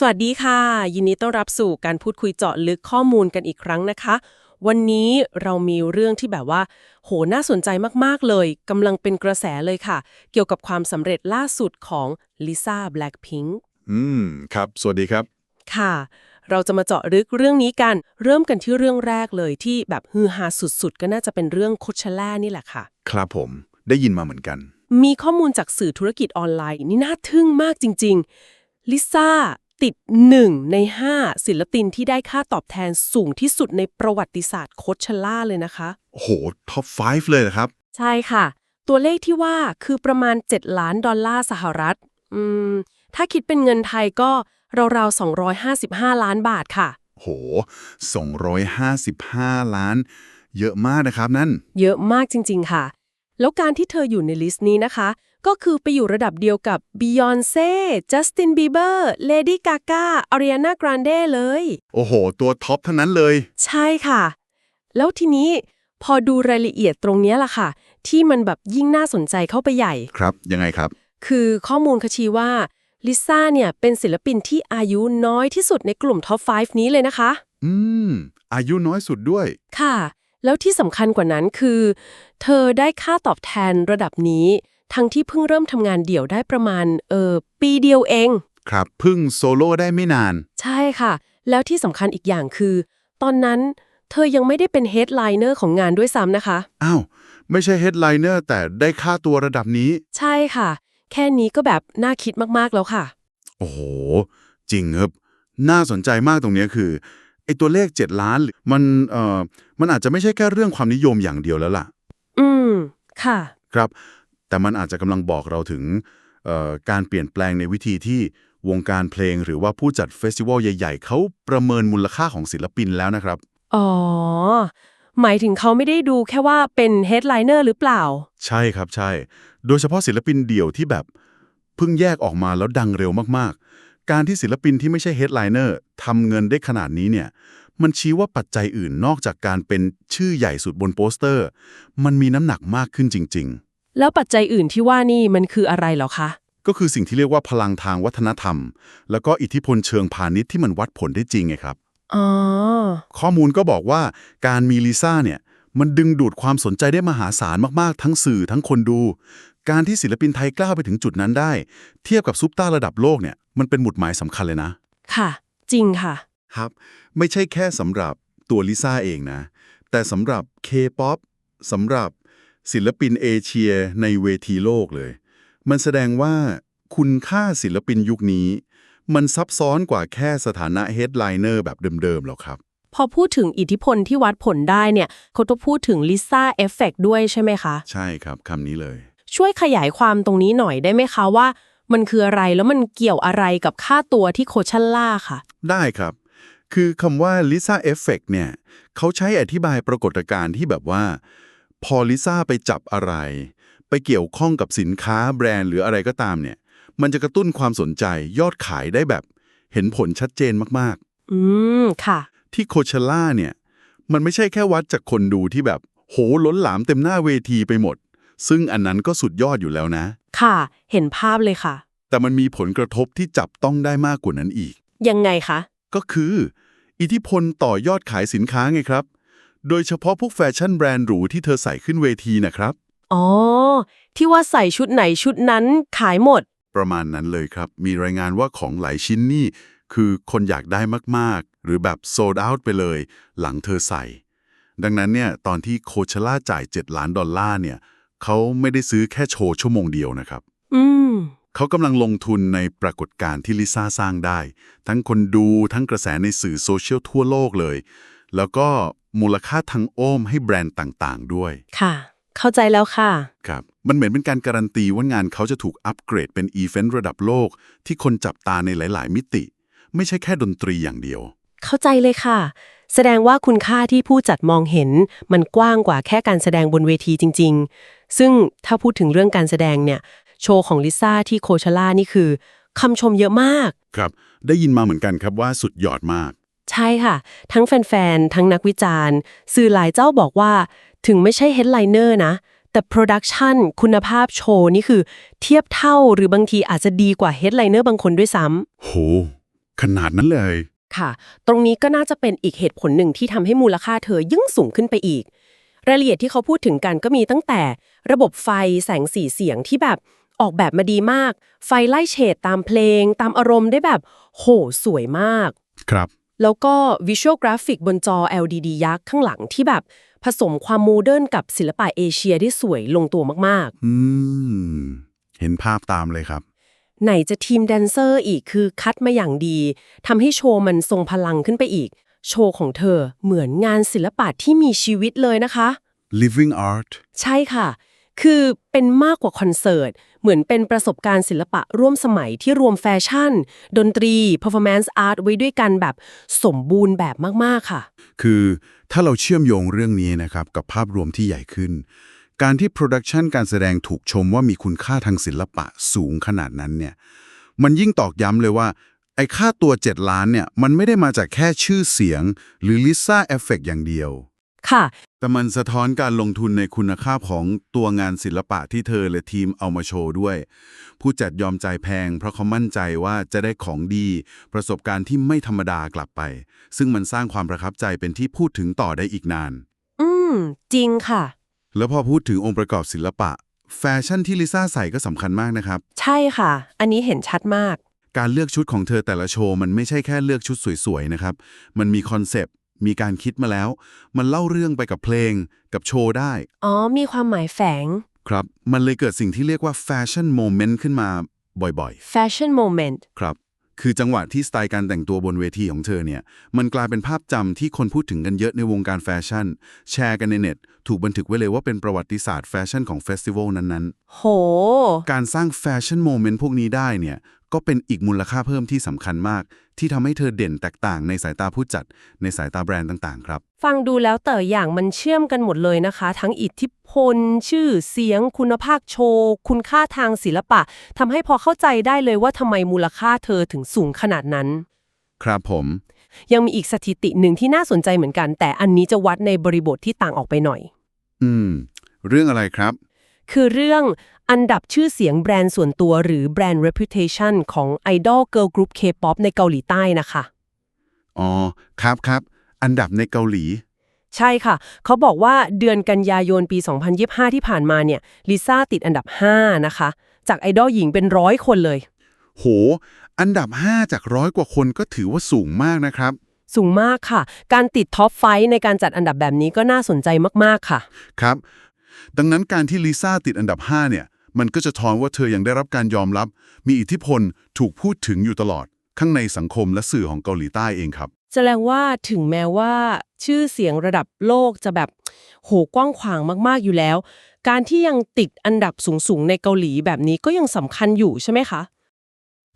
สวัสดีค่ะ ยินดีต้อนรับสู่การพูดคุยเจาะลึกข้อมูลกันอีกครั้งนะคะ วันนี้เรามีเรื่องที่แบบว่า โหน่าสนใจมากๆเลยกำลังเป็นกระแสเลยค่ะ เกี่ยวกับความสำเร็จล่าสุดของลิซ่าแบล็คพิงอืม ครับ สวัสดีครับ ค่ะ เราจะมาเจาะลึกเรื่องนี้กัน เริ่มกันที่เรื่องแรกเลยที่แบบฮือฮาสุดๆ ก็น่าจะเป็นเรื่องโคชล่านี่แหละค่ะ ครับผม ได้ยินมาเหมือนกัน มีข้อมูลจากสื่อธุรกิจออนไลน์นี่น่าทึ่งมากจริง ๆ ลิซ่า ติด 1 ใน 5 ศิลปินที่ได้ค่าตอบแทนสูงที่สุดในประวัติศาสตร์โคชล่าเลยนะคะ โอ้โห ท็อป 5 เลยนะครับ ใช่ค่ะ ตัวเลขที่ว่าคือประมาณ 7 ล้านดอลลาร์สหรัฐ อืม ถ้าคิดเป็นเงินไทยก็ราวๆ255 ล้านบาทค่ะ โห 255 ล้าน เยอะมากนะครับนั่น เยอะมากจริง ๆ ค่ะ แล้วการที่เธออยู่ในลิสต์นี้นะคะ ก็คือไปอยู่ระดับเดียวกับ Beyoncé Justin Bieber Lady Gaga Ariana Grande เลย โอ้โห ตัวท็อปทั้งนั้นเลย ใช่ค่ะ แล้วทีนี้พอดูรายละเอียดตรงเนี้ยล่ะค่ะ ที่มันแบบยิ่งน่าสนใจเข้าไปใหญ่ ครับ ยังไงครับ คือข้อมูลเขาชี้ว่าลิซ่าเนี่ยเป็นศิลปินที่อายุน้อยที่สุดในกลุ่มท็อป 5 นี้เลยนะคะ อืม อายุน้อยสุดด้วย ค่ะ แล้วที่สำคัญกว่านั้นคือ เธอได้ค่าตอบแทนระดับนี้ ทั้งที่เพิ่งเริ่มทำงานเดี่ยวได้ประมาณ เออปีเดียวเอง ครับเพึ่งโซโล่ได้ไม่นาน ใช่ค่ะ แล้วที่สำคัญอีกอย่างคือ ตอนนั้นเธอยังไม่ได้เป็นเฮดไลเนอร์ของงานด้วยซ้ำนะคะ อ้าว ไม่ใช่เฮดไลเนอร์แต่ได้ค่าตัวระดับนี้ ใช่ค่ะ แค่นี้ก็แบบน่าคิดมากๆแล้วค่ะ โอ้โห จริงครับ น่าสนใจมากตรงเนี้ยคือไอตัวเลข 7 ล้านมันเอ่อมันอาจจะไม่ใช่แค่เรื่องความนิยมอย่างเดียวแล้วล่ะ อืม ค่ะ ครับ แต่มันอาจจะกำลังบอกเราถึงเอ่อการเปลี่ยนแปลงในวิธีที่วงการเพลงหรือว่าผู้จัดเฟสติวัลใหญ่ ๆ เขาประเมินมูลค่าของศิลปินแล้วนะครับ อ๋อ หมายถึงเขาไม่ได้ดูแค่ว่าเป็นเฮดไลเนอร์หรือเปล่า ใช่ครับใช่ โดยเฉพาะศิลปินเดี่ยวที่แบบ เพิ่งแยกออกมาแล้วดังเร็วมากๆ การที่ศิลปินที่ไม่ใช่เฮดไลเนอร์ทำเงินได้ขนาดนี้เนี่ย มันชี้ว่าปัจจัยอื่นนอกจากการเป็นชื่อใหญ่สุดบนโปสเตอร์ มันมีน้ำหนักมากขึ้นจริง แล้วปัจจัยอื่นที่ว่านี่มันคืออะไรเหรอคะๆก็คือสิ่งที่เรียกว่าพลังทางวัฒนธรรม แล้วก็อิทธิพลเชิงพาณิชย์ที่มันวัดผลได้จริงไงครับ อ๋อ ข้อมูลก็บอกว่าการมีลิซ่าเนี่ย มันดึงดูดความสนใจได้มหาศาลมากๆ ทั้งสื่อทั้งคนดู การที่ศิลปินไทยกล้าไปถึงจุดนั้นได้ เทียบกับซุปตาระดับโลกเนี่ยมันเป็นหมุดหมายสำคัญเลยนะ ค่ะ จริงค่ะ ครับ ไม่ใช่แค่สำหรับตัวลิซ่าเองนะ แต่สำหรับ K-POP สำหรับ ศิลปินเอเชียในเวทีโลกเลย มันแสดงว่าคุณค่าศิลปินยุคนี้ มันซับซ้อนกว่าแค่สถานะเฮดไลเนอร์แบบเดิมๆหรอกครับพอพูดถึงอิทธิพลที่วัดผลได้เนี่ยเขาต้องพูดถึงลิซ่าเอฟเฟกด้วยใช่ไหมคะ ใช่ครับคำนี้เลย ช่วยขยายความตรงนี้หน่อยได้ไหมคะว่า มันคืออะไรแล้วมันเกี่ยวอะไรกับค่าตัวที่โคชัลล่าค่ะ ได้ครับ คือคำว่า Lisa Effect เนี่ยเขาใช้อธิบายปรากฏการณ์ที่แบบว่า พอลิซ่าไปจับอะไร ไปเกี่ยวข้องกับสินค้าแบรนด์หรืออะไรก็ตามเนี่ย มันจะกระตุ้นความสนใจยอดขายได้แบบ เห็นผลชัดเจนมากอืม ค่ะๆที่โคเชล่าเนี่ย มันไม่ใช่แค่วัดจากคนดูที่แบบ โหล้นหลามเต็มหน้าเวทีไปหมด ซึ่งอันนั้นก็สุดยอดอยู่แล้วนะ ค่ะ เห็นภาพเลยค่ะ แต่มันมีผลกระทบที่จับต้องได้มากกว่านั้นอีก ยังไงคะ ก็คือ อิทธิพลต่อยอดขายสินค้าไงครับ โดยเฉพาะพวกแฟชั่นแบรนด์หรูที่เธอใส่ขึ้นเวทีนะครับ อ๋อ ที่ว่าใส่ชุดไหนชุดนั้นขายหมด ประมาณนั้นเลยครับ มีรายงานว่าของหลายชิ้นนี่ คือคนอยากได้มากๆ หรือแบบโซลด์เอาท์ไปเลย หลังเธอใส่ ดังนั้นเนี่ยตอนที่โคเชล่าจ่าย 7 ล้านดอลลาร์เนี่ยเขาไม่ได้ซื้อแค่โชว์ชั่วโมงเดียวนะครับ อืมเขากำลังลงทุนในปรากฏการณ์ที่ลิซ่าสร้างได้ ทั้งคนดูทั้งกระแสในสื่อโซเชียลทั่วโลกเลย แล้วก็ มูลค่าทางอ้อมให้แบรนด์ต่างๆ ด้วย ค่ะ เข้าใจแล้วค่ะ ครับ มันเหมือนเป็นการการันตีว่างานเขาจะถูกอัปเกรดเป็นอีเวนต์ระดับโลก ที่คนจับตาในหลาย ๆ มิติ ไม่ใช่แค่ดนตรีอย่างเดียว เข้าใจเลยค่ะ แสดงว่าคุณค่าที่ผู้จัดมองเห็น มันกว้างกว่าแค่การแสดงบนเวทีจริง ๆ ซึ่งถ้าพูดถึงเรื่องการแสดงเนี่ย โชว์ของลิซ่าที่โคชล่านี่คือคำชมเยอะมาก ครับ ได้ยินมาเหมือนกันครับว่าสุดยอดมากใช่ค่ะ ทั้งแฟนๆ ทั้งนักวิจารณ์ สื่อหลายเจ้าบอกว่า ถึงไม่ใช่เฮดไลเนอร์นะ แต่โปรดักชันคุณภาพโชว์นี่คือ เทียบเท่าหรือบางทีอาจจะดีกว่าเฮดไลเนอร์บางคนด้วยซ้ำโห ขนาดนั้นเลย ค่ะ ตรงนี้ก็น่าจะเป็นอีกเหตุผลหนึ่งที่ทำให้มูลค่าเธอยิ่งสูงขึ้นไปอีก รายละเอียดที่เขาพูดถึงกันก็มีตั้งแต่ระบบไฟแสงสีเสียงที่แบบออกแบบมาดีมาก ไฟไล่เฉดตามเพลง ตามอารมณ์ได้แบบ โห สวยมาก ครับ แล้วก็วิชวลกราฟิกบนจอ LDD ยักษ์ข้างหลังที่แบบผสมความโมเดิร์นกับศิลปะเอเชียที่สวยลงตัวมากอืม เห็นภาพตามเลยครับๆไหนจะทีมแดนเซอร์อีกคือคัดมาอย่างดีทำให้โชว์มันทรงพลังขึ้นไปอีก โชว์ของเธอเหมือนงานศิลปะที่มีชีวิตเลยนะคะ living art ใช่ค่ะ คือเป็นมากกว่าคอนเสิร์ต เหมือนเป็นประสบการณ์ศิลปะร่วมสมัยที่รวมแฟชั่น ดนตรี performance art ไว้ด้วยกันแบบสมบูรณ์แบบมากๆค่ะ คือถ้าเราเชื่อมโยงเรื่องนี้นะครับ กับภาพรวมที่ใหญ่ขึ้น การที่โปรดักชันการแสดงถูกชมว่ามีคุณค่าทางศิลปะสูงขนาดนั้นเนี่ยมันยิ่งตอกย้ำเลยว่าไอ้ค่าตัว 7 ล้านเนี่ยมันไม่ได้มาจากแค่ชื่อเสียง หรือลิซ่าเอฟเฟกอย่างเดียว ค่ะ แต่มันสะท้อนการลงทุนในคุณภาพของตัวงานศิลปะที่เธอและทีมเอามาโชว์ด้วย ผู้จัดยอมจ่ายแพง เพราะเขามั่นใจว่าจะได้ของดี ประสบการณ์ที่ไม่ธรรมดากลับไป ซึ่งมันสร้างความประทับใจเป็นที่พูดถึงต่อได้อีกนาน อืม จริงค่ะ แล้วพอพูดถึงองค์ประกอบศิลปะ แฟชั่นที่ลิซ่าใส่ก็สำคัญมากนะครับ ใช่ค่ะ อันนี้เห็นชัดมาก การเลือกชุดของเธอแต่ละโชว์มันไม่ใช่แค่เลือกชุดสวยๆนะครับ มันมีคอนเซปต์ มีการคิดมาแล้ว มันเล่าเรื่องไปกับเพลงกับโชว์ได้ อ๋อ มีความหมายแฝง ครับ มันเลยเกิดสิ่งที่เรียกว่าแฟชั่นโมเมนต์ขึ้นมาบ่อย fashion moment ๆครับ คือจังหวะที่สไตล์การแต่งตัวบนเวทีของเธอเนี่ย มันกลายเป็นภาพจำที่คนพูดถึงกันเยอะในวงการแฟชั่น แชร์กันในเน็ต ถูกบันทึกไว้เลยว่าเป็นประวัติศาสตร์แฟชั่นของเฟสติวัลนั้นๆโหการสร้างแฟชั่นโมเมนต์พวกนี้ได้เนี่ย ก็เป็นอีกมูลค่าเพิ่มที่สำคัญมาก ที่ทำให้เธอเด่นแตกต่างในสายตาผู้จัด ในสายตาแบรนด์ต่างๆ ครับ ฟังดูแล้วแต่อย่างมันเชื่อมกันหมดเลยนะคะ ทั้งอิทธิพล ชื่อเสียง คุณภาพโชว์ คุณค่าทางศิลปะทำให้พอเข้าใจได้เลยว่าทำไมมูลค่าเธอถึงสูงขนาดนั้น ครับผม ยังมีอีกสถิติหนึ่งที่น่าสนใจเหมือนกัน แต่อันนี้จะวัดในบริบทที่ต่างออกไปหน่อย อืม เรื่องอะไรครับ คือเรื่อง อันดับชื่อเสียงแบรนด์ส่วนตัวหรือแบรนด์ reputation ของ Idol Girl Group K-pop ในเกาหลีใต้นะคะ อ๋อ ครับครับ อันดับในเกาหลี ใช่ค่ะ เขาบอกว่าเดือนกันยายนปี 2025 ที่ผ่านมาเนี่ยลิซ่าติดอันดับ 5 นะคะ จากไอดอลหญิงเป็นร้อยคนเลย โห อันดับ 5 จากร้อยกว่าคนก็ถือว่าสูงมากนะครับ สูงมากค่ะ การติดท็อปไฟว์ในการจัดอันดับแบบนี้ก็น่าสนใจมากๆค่ะ ครับ ดังนั้นการที่ลิซ่าติดอันดับ 5 เนี่ย มันก็จะทอนว่าเธอยังได้รับการยอมรับ มีอิทธิพลถูกพูดถึงอยู่ตลอด ข้างในสังคมและสื่อของเกาหลีใต้เองครับ แสดงว่าถึงแม้ว่า ชื่อเสียงระดับโลกจะแบบโหกว้างขวางมากๆอยู่แล้ว การที่ยังติดอันดับสูงๆในเกาหลีแบบนี้ก็ยังสำคัญอยู่ใช่ไหมคะ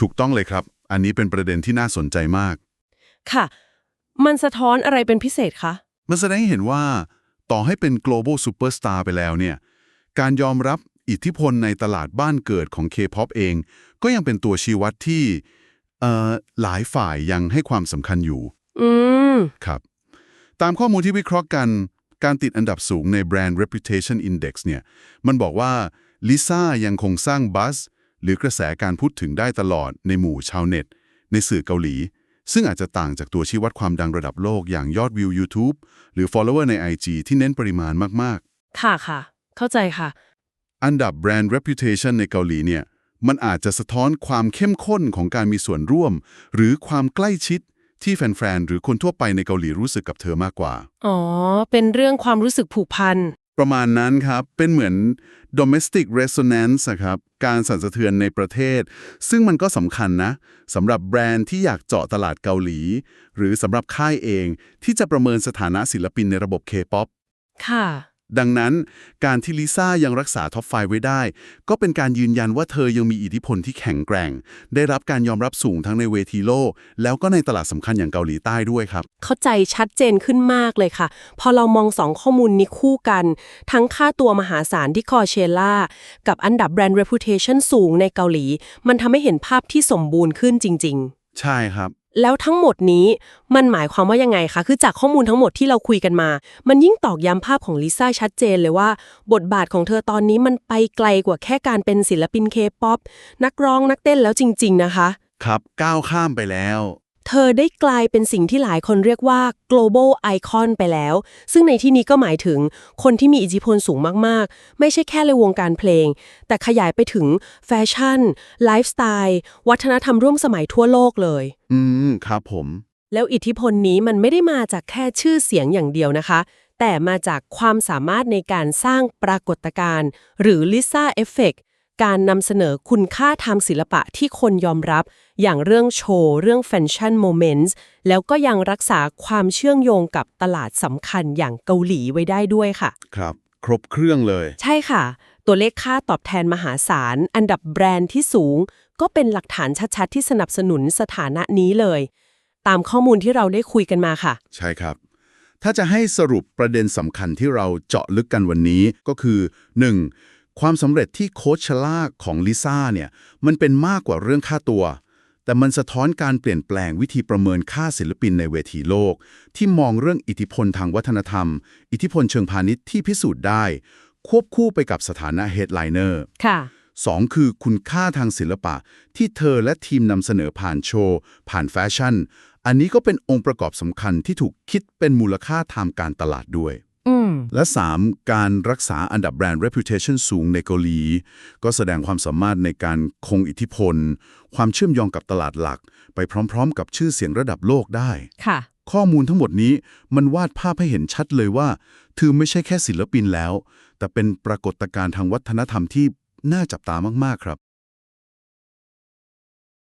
ถูกต้องเลยครับ อันนี้เป็นประเด็นที่น่าสนใจมาก ค่ะ มันสะท้อนอะไรเป็นพิเศษคะมันแสดงให้เห็นว่า ต่อให้เป็น global superstar ไปแล้วเนี่ย การยอมรับ อิทธิพลในตลาดบ้านเกิดของ K-pop เอง ก็ยังเป็นตัวชี้วัดที่เอ่อหลายฝ่ายยังให้ความสำคัญอยู่อืมครับ ตามข้อมูลที่วิเคราะห์กัน การติดอันดับสูงใน Brand Reputation Index เนี่ย มันบอกว่าลิซ่ายังคงสร้างบัสหรือกระแสการพูดถึงได้ตลอดในหมู่ชาวเน็ต ในสื่อเกาหลี ซึ่งอาจจะต่างจากตัวชี้วัดความดังระดับโลกอย่างยอดวิว YouTube หรือ follower ใน IG ที่เน้นปริมาณมากค่ะค่ะ เข้าใจค่ะๆ อันดับ Brand Reputation ในเกาหลีเนี่ย มันอาจจะสะท้อนความเข้มข้นของการมีส่วนร่วม หรือความใกล้ชิดที่แฟนๆ หรือคนทั่วไปในเกาหลีรู้สึกกับเธอมากกว่า อ๋อ เป็นเรื่องความรู้สึกผูกพัน ประมาณนั้นครับ เป็นเหมือน domestic resonance อะครับ การสั่นสะเทือนในประเทศ ซึ่งมันก็สำคัญนะสำหรับแบรนด์ที่อยากเจาะตลาดเกาหลี หรือสำหรับค่ายเองที่จะประเมินสถานะศิลปินในระบบ K-POP ค่ะ ดังนั้นการที่ลิซ่ายังรักษาท็อปไฟไว้ได้ ก็เป็นการยืนยันว่าเธอยังมีอิทธิพลที่แข็งแกร่ง ได้รับการยอมรับสูงทั้งในเวทีโลก แล้วก็ในตลาดสำคัญอย่างเกาหลีใต้ด้วยครับ เข้าใจชัดเจนขึ้นมากเลยค่ะ พอเรามองสองข้อมูลนี้คู่กัน ทั้งค่าตัวมหาศาลที่คอเชล่า กับอันดับแบรนด์ reputation สูงในเกาหลี มันทำให้เห็นภาพที่สมบูรณ์ขึ้นจริง ๆ ใช่ครับ แล้วทั้งหมดนี้มันหมายความว่ายังไงคะ คือจากข้อมูลทั้งหมดที่เราคุยกันมา มันยิ่งตอกย้ำภาพของลิซ่าชัดเจนเลยว่า บทบาทของเธอตอนนี้มันไปไกลกว่าแค่การเป็นศิลปินเคป๊อปนักร้องนักเต้นแล้วจริง ๆ นะคะ ครับก้าวข้ามไปแล้ว เธอได้กลายเป็นสิ่งที่หลายคนเรียกว่า global icon ไปแล้ว ซึ่งในที่นี้ก็หมายถึงคนที่มีอิทธิพลสูงมากๆ ไม่ใช่แค่ในวงการเพลง แต่ขยายไปถึงแฟชั่น ไลฟ์สไตล์ วัฒนธรรมร่วมสมัยทั่วโลกเลย อืม ครับผม แล้วอิทธิพลนี้มันไม่ได้มาจากแค่ชื่อเสียงอย่างเดียวนะคะ แต่มาจากความสามารถในการสร้างปรากฏการณ์หรือ Lisa Effect การนำเสนอคุณค่าทางศิลปะที่คนยอมรับ อย่างเรื่องโชว์ เรื่องแฟชั่นโมเมนต์แล้วก็ยังรักษาความเชื่อมโยงกับตลาดสำคัญอย่างเกาหลีไว้ได้ด้วยค่ะ ครับ ครบเครื่องเลย ใช่ค่ะ ตัวเลขค่าตอบแทนมหาศาล อันดับแบรนด์ที่สูง ก็เป็นหลักฐานชัดๆ ที่สนับสนุนสถานะนี้เลย ตามข้อมูลที่เราได้คุยกันมาค่ะ ใช่ครับถ้าจะให้สรุปประเด็นสำคัญที่เราเจาะลึกกันวันนี้ก็คือ 1. ความสำเร็จที่โคชชล่าของลิซ่าเนี่ยมันเป็นมากกว่าเรื่องค่าตัว แต่มันสะท้อนการเปลี่ยนแปลงวิธีประเมินค่าศิลปินในเวทีโลก ที่มองเรื่องอิทธิพลทางวัฒนธรรม อิทธิพลเชิงพาณิชย์ที่พิสูจน์ได้ ควบคู่ไปกับสถานะเฮดไลเนอร์ค่ะสองคือคุณค่าทางศิลปะ ที่เธอและทีมนำเสนอผ่านโชว์ ผ่านแฟชั่น อันนี้ก็เป็นองค์ประกอบสำคัญที่ถูกคิดเป็นมูลค่าทางการตลาดด้วย อืม และ 3. การรักษาอันดับแบรนด์ reputation สูงในเกาหลี ก็แสดงความสามารถในการคงอิทธิพล ความเชื่อมโยงกับตลาดหลัก ไปพร้อมๆ กับชื่อเสียงระดับโลกได้ ค่ะ ข้อมูลทั้งหมดนี้มันวาดภาพให้เห็นชัดเลยว่าเธอไม่ใช่แค่ศิลปินแล้ว แต่เป็นปรากฏการณ์ทางวัฒนธรรมที่น่าจับตามากๆครับ